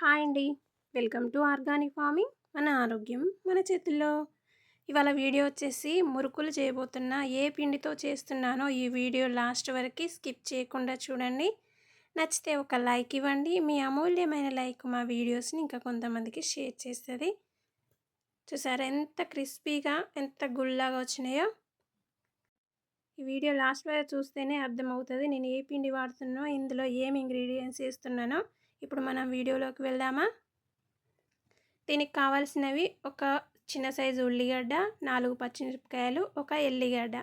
Hi అండి. Welcome to organic farming. మన ఆరోగ్యం మన చేతుల్లో. ఇవాళ వీడియో వచ్చేసి మురుకులు చేయబోతున్నా ఏ పిండితో చేస్తున్నానో ఈ వీడియో లాస్ట్ వరకు స్కిప్ చేయకుండా చూడండి. నచ్చితే ఒక లైక్ ఇవ్వండి. మీ అమూల్యమైన లైక్ మా వీడియోస్ని ఇంకా కొంతమందికి షేర్ చేస్తుంది. చూసారా ఎంత క్రిస్పీగా ఎంత గుళ్ళగా వచ్చినాయో? ఈ వీడియో లాస్ట్ వరకు చూస్తేనే అర్థమవుతుంది నేను ఏ పిండి వాడుతున్నో ఇందులో ఏమి ఇంగ్రీడియంట్స్ వేస్తున్నానో. ఇప్పుడు మనం వీడియోలోకి వెళ్దామా? దీనికి కావాల్సినవి ఒక చిన్న సైజు ఉల్లిగడ్డ నాలుగు పచ్చిమిరపకాయలు ఒక ఎల్లిగడ్డ.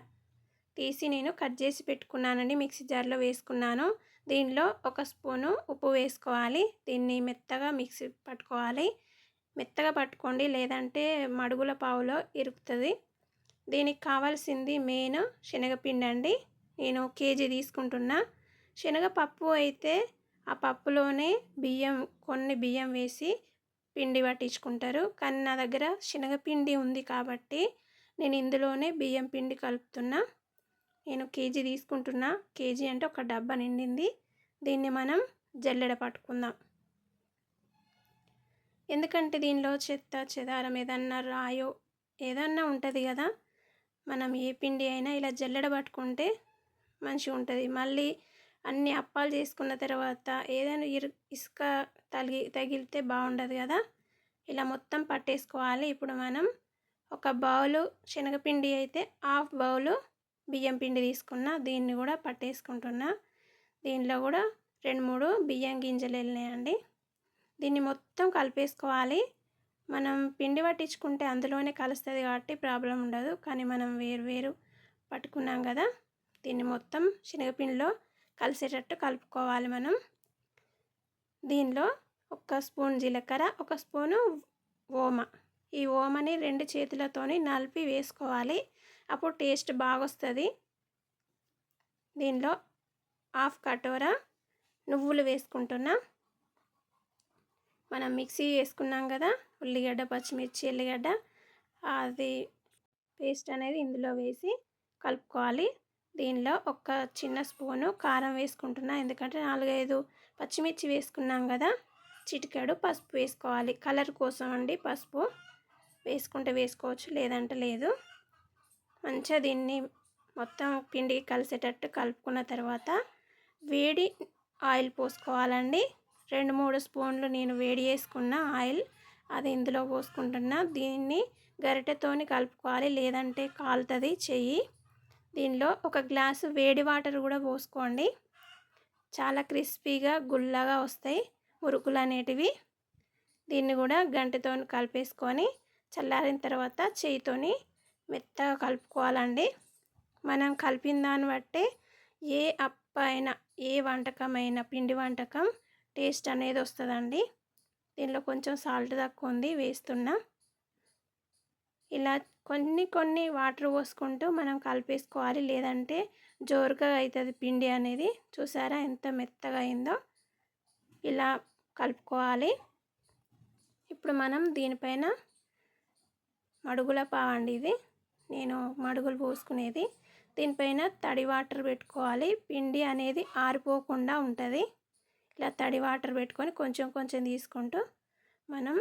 తీసి నేను కట్ చేసి పెట్టుకున్నానండి మిక్సీ జార్లో వేసుకున్నాను. దీనిలో ఒక స్పూను ఉప్పు వేసుకోవాలి. దీన్ని మెత్తగా మిక్సీ పట్టుకోవాలి. మెత్తగా పట్టుకోండి లేదంటే మడుగుల పావులో ఇరుకుతుంది. దీనికి కావాల్సింది మెయిన్ శనగపిండి అండి నేను కేజీ తీసుకుంటున్నా. శనగపప్పు అయితే ఆ పప్పులోనే బియ్యం కొన్ని బియ్యం వేసి పిండి పట్టించుకుంటారు. కానీ నా దగ్గర శనగపిండి ఉంది కాబట్టి నేను ఇందులోనే బియ్యం పిండి కలుపుతున్నా. నేను కేజీ తీసుకుంటున్నా. కేజీ అంటే ఒక డబ్బా నిండింది. దీన్ని మనం జల్లెడ పట్టుకుందాం. ఎందుకంటే దీనిలో చెత్త చెదారం ఏదన్నా రాయో ఏదన్నా ఉంటుంది కదా. మనం ఏ పిండి అయినా ఇలా జల్లెడ పట్టుకుంటే మంచిగా ఉంటుంది మళ్ళీ అన్ని అప్పాలు చేసుకున్న తర్వాత ఏదైనా ఇరు ఇసుక తగిలి తగిలితే బాగుండదు కదా. ఇలా మొత్తం పట్టేసుకోవాలి. ఇప్పుడు మనం ఒక బౌలు శనగపిండి అయితే హాఫ్ బౌలు బియ్యం పిండి తీసుకున్న దీన్ని కూడా పట్టేసుకుంటున్నా. దీనిలో కూడా రెండు మూడు బియ్యం గింజలు వెళ్ళినాయండి. దీన్ని మొత్తం కలిపేసుకోవాలి. మనం పిండి పట్టించుకుంటే అందులోనే కలుస్తుంది కాబట్టి ప్రాబ్లం ఉండదు. కానీ మనం వేరు వేరు పట్టుకున్నాం కదా. దీన్ని మొత్తం శనగపిండిలో కలిసేటట్టు కలుపుకోవాలి మనం. దీనిలో ఒక స్పూన్ జీలకర్ర ఒక స్పూను ఓమ. ఈ ఓమని రెండు చేతులతోని నలిపి వేసుకోవాలి. అప్పుడు టేస్ట్ బాగా వస్తుంది దీనిలో హాఫ్ కటోరా నువ్వులు వేసుకుంటున్నా. మనం మిక్సీ వేసుకున్నాం కదా ఉల్లిగడ్డ పచ్చిమిర్చి ఎల్లిగడ్డ అది పేస్ట్ అనేది ఇందులో వేసి కలుపుకోవాలి. దీనిలో ఒక చిన్న స్పూను కారం వేసుకుంటున్నా. ఎందుకంటే నాలుగైదు పచ్చిమిర్చి వేసుకున్నాం కదా చిటికాడు పసుపు వేసుకోవాలి. కలర్ కోసం అండి పసుపు. వేసుకుంటే వేసుకోవచ్చు లేదంటే లేదు. మంచిగా దీన్ని మొత్తం పిండి కలిసేటట్టు కలుపుకున్న తర్వాత వేడి ఆయిల్ పోసుకోవాలండి. రెండు మూడు స్పూన్లు నేను వేడి చేసుకున్న ఆయిల్ అది ఇందులో పోసుకుంటున్నా. దీన్ని గరిటెతోని కలుపుకోవాలి లేదంటే కాలుతుంది చెయ్యి. దీనిలో ఒక గ్లాసు వేడి వాటర్ కూడా పోసుకోండి. చాలా క్రిస్పీగా గుల్లగా వస్తాయి మురుకులు అనేటివి. దీన్ని కూడా గంటతో కలిపేసుకొని చల్లారిన తర్వాత చేయితోని మెత్తగా కలుపుకోవాలండి. మనం కలిపిన దాన్ని బట్టి ఏ అప్ప అయినా ఏ వంటకమైనా పిండి వంటకం టేస్ట్ అనేది వస్తుందండి. దీనిలో కొంచెం సాల్ట్ తక్కువ ఉంది వేస్తున్నా. ఇలా కొన్ని కొన్ని వాటర్ పోసుకుంటూ మనం కలిపేసుకోవాలి. లేదంటే జోరుగా అవుతుంది పిండి అనేది. చూసారా ఎంత మెత్తగా అయిందో. ఇలా కలుపుకోవాలి. ఇప్పుడు మనం దీనిపైన మడుగుల పావండి ఇది. నేను మడుగులు పోసుకునేది. దీనిపైన తడి వాటర్ పెట్టుకోవాలి. పిండి అనేది ఆరిపోకుండా ఉంటుంది. ఇలా తడి వాటర్ పెట్టుకొని కొంచెం కొంచెం తీసుకుంటూ మనం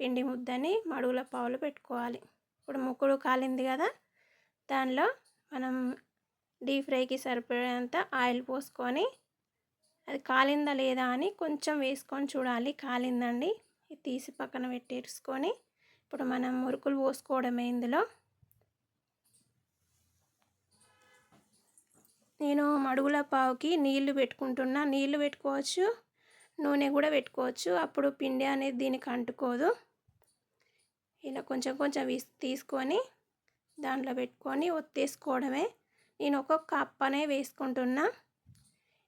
పిండి ముద్దని మడుగుల పావులు పెట్టుకోవాలి. ఇప్పుడు ముక్కుడు కాలింది కదా దానిలో మనం డీప్ ఫ్రైకి సరిపడేంత ఆయిల్ పోసుకొని అది కాలిందా లేదా అని కొంచెం వేసుకొని చూడాలి. కాలిందండి. తీసి పక్కన పెట్టేసుకొని ఇప్పుడు మనం మురుకులు పోసుకోవడమే ఇందులో. నేను మడుగుల పావుకి నీళ్ళు పెట్టుకుంటున్నా. నీళ్ళు పెట్టుకోవచ్చు నూనె కూడా పెట్టుకోవచ్చు. అప్పుడు పిండి అనేది దీనికి అంటుకోదు. ఇలా కొంచెం కొంచెం తీసుకొని దాంట్లో పెట్టుకొని ఒత్తేసుకోవడమే. నేను ఒక్కొక్క అప్పనే వేసుకుంటున్నా.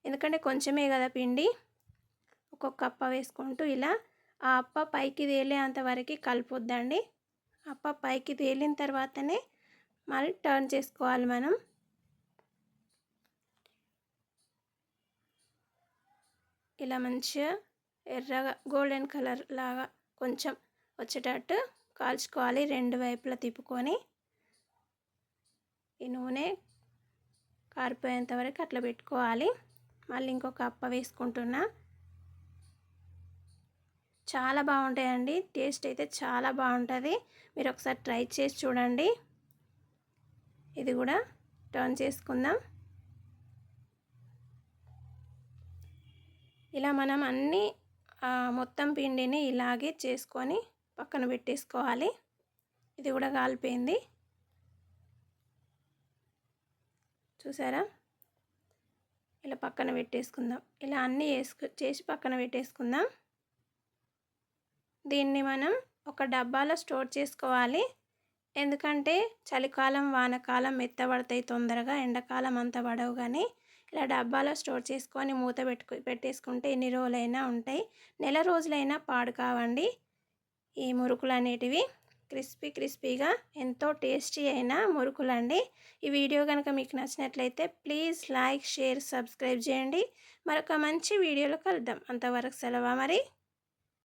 ఎందుకంటే కొంచెమే కదా పిండి. ఒక్కొక్క అప్ప వేసుకుంటూ ఇలా ఆ అప్ప పైకి తేలేంతవరకు వరకు అప్ప పైకి తేలిన తర్వాతనే మళ్ళీ టర్న్ చేసుకోవాలి మనం. ఇలా మంచిగా ఎర్రగా గోల్డెన్ కలర్ లాగా కొంచెం వచ్చేటట్టు కాల్చుకోవాలి. రెండు వైపులా తిప్పుకొని ఈ నూనె కారిపోయేంత వరకు అట్లా పెట్టుకోవాలి. మళ్ళీ ఇంకొక అప్ప వేసుకుంటున్నా. చాలా బాగుంటాయండి. టేస్ట్ అయితే చాలా బాగుంటుంది. మీరు ఒకసారి ట్రై చేసి చూడండి. ఇది కూడా టర్న్ చేసుకుందాం. ఇలా మనం అన్నీ మొత్తం పిండిని ఇలాగే చేసుకొని పక్కన పెట్టేసుకోవాలి. ఇది కూడా కాలిపోయింది. చూసారా? ఇలా పక్కన పెట్టేసుకుందాం. ఇలా అన్నీ వేసుకు చేసి పక్కన పెట్టేసుకుందాం. దీన్ని మనం ఒక డబ్బాలో స్టోర్ చేసుకోవాలి. ఎందుకంటే చలికాలం వానకాలం మెత్తబడతాయి తొందరగా ఎండాకాలం అంత పడవు కానీ ఇలా డబ్బాలో స్టోర్ చేసుకొని మూత పెట్టుకు పెట్టేసుకుంటే ఎన్ని రోజులైనా ఉంటాయి. నెల రోజులైనా పాడు కావండి. ఈ మురుకులు అనేటివి క్రిస్పీ క్రిస్పీగా ఎంతో టేస్టీ అయిన మురుకులండి. ఈ వీడియో కనుక మీకు నచ్చినట్లయితే ప్లీజ్ లైక్ షేర్ సబ్స్క్రైబ్ చేయండి. మరొక మంచి వీడియోలో కలుద్దాం. అంతవరకు సెలవా మరి